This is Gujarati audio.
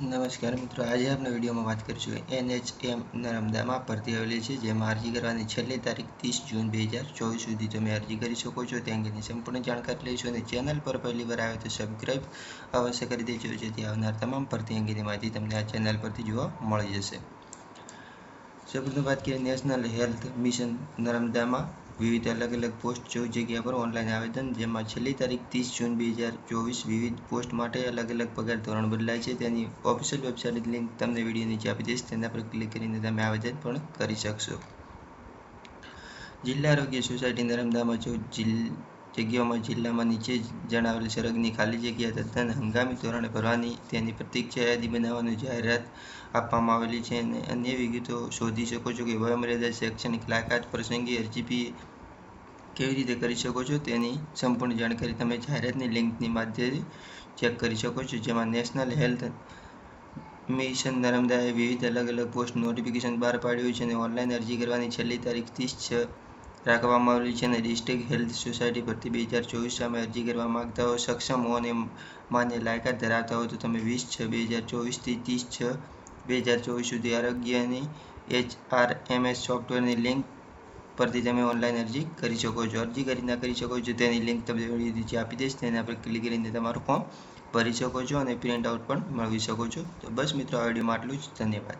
નમસ્કાર મિત્રો, આજે આપણે વિડીયોમાં વાત કરીશું એનએચએમ નર્મદામાં ભરતી આવેલી છે, જેમાં અરજી કરવાની છેલ્લી તારીખ ત્રીસ જૂન બે હજાર ચોવીસ સુધી તમે અરજી કરી શકો છો. તે અંગેની સંપૂર્ણ જાણકારી લઈશું અને ચેનલ પર પહેલીવાર આવે તો સબસ્ક્રાઈબ અવશ્ય કરી દેજો, જેથી આવનાર તમામ ભરતી અંગેની માહિતી તમને આ ચેનલ પરથી જોવા મળી જશે. સૌપ્રથમ વાત કરીએ નેશનલ હેલ્થ મિશન નર્મદામાં. વિવિધ અલગ અલગ પોસ્ટ ચૌદ જગ્યા પર ઓનલાઈન આવેદન, જેમાં છેલ્લી તારીખ ત્રીસ જૂન બે હજાર ચોવીસ વિવિધ પોસ્ટ માટે અલગ અલગ પગાર ધોરણ બદલાય છે. તેની ઓફિશિયલ વેબસાઇટ લિંક તમને વીડિયો નીચે આપી દઈશ. તેના પર ક્લિક કરીને તમે આવેદન પણ કરી શકશો. જિલ્લા આરોગ્ય સોસાયટી નર્મદામાં ચૌદ જિલ્લ જગ્યાઓમાં જિલ્લામાં નીચે જણાવેલ સરગની ખાલી જગ્યા તદ્દન હંગામી ધોરણે ભરવાની તેની પ્રતિક્ષા યાદી બનાવવાની જાહેરાત આપવામાં આવેલી છે. અને અન્ય વિગતો શોધી શકો છો કે વયમર્યાદા શૈક્ષણિક લાયકાત પ્રસંગે અરજી કેવી રીતે કરી શકો છો તેની સંપૂર્ણ જાણકારી તમે જાહેરાતની લિંકની માધ્યમથી ચેક કરી શકો છો, જેમાં નેશનલ હેલ્થ મિશન નર્મદાએ વિવિધ અલગ અલગ પોસ્ટ નોટિફિકેશન બહાર પાડ્યું છે અને ઓનલાઈન અરજી કરવાની છેલ્લી તારીખ ત્રીસ છ રાખવામાં આવેલી છે અને ડિસ્ટ્રિક્ટ હેલ્થ સોસાયટી ભરતી બે હજાર ચોવીસ સામે અરજી કરવા માગતા હો સક્ષમ હો અને માન્ય લાયકાત ધરાવતા હો તો તમે વીસ છ બે હજાર ચોવીસથી ત્રીસ છ બે હજાર ચોવીસ સુધી આરોગ્યની એચ આર એમ એસ સોફ્ટવેરની લિંક પરથી તમે ઓનલાઈન અરજી કરી શકો છો. અરજી કરી ના કરી શકો છો, તેની લિંક તમને વીડિયો નીચે આપી દઈશ. તેના પર ક્લિક કરીને તમારું ફોર્મ ભરી શકો છો અને પ્રિન્ટ આઉટ પણ મેળવી શકો છો. તો બસ મિત્રો, આ વિડીયોમાં આટલું જ. ધન્યવાદ.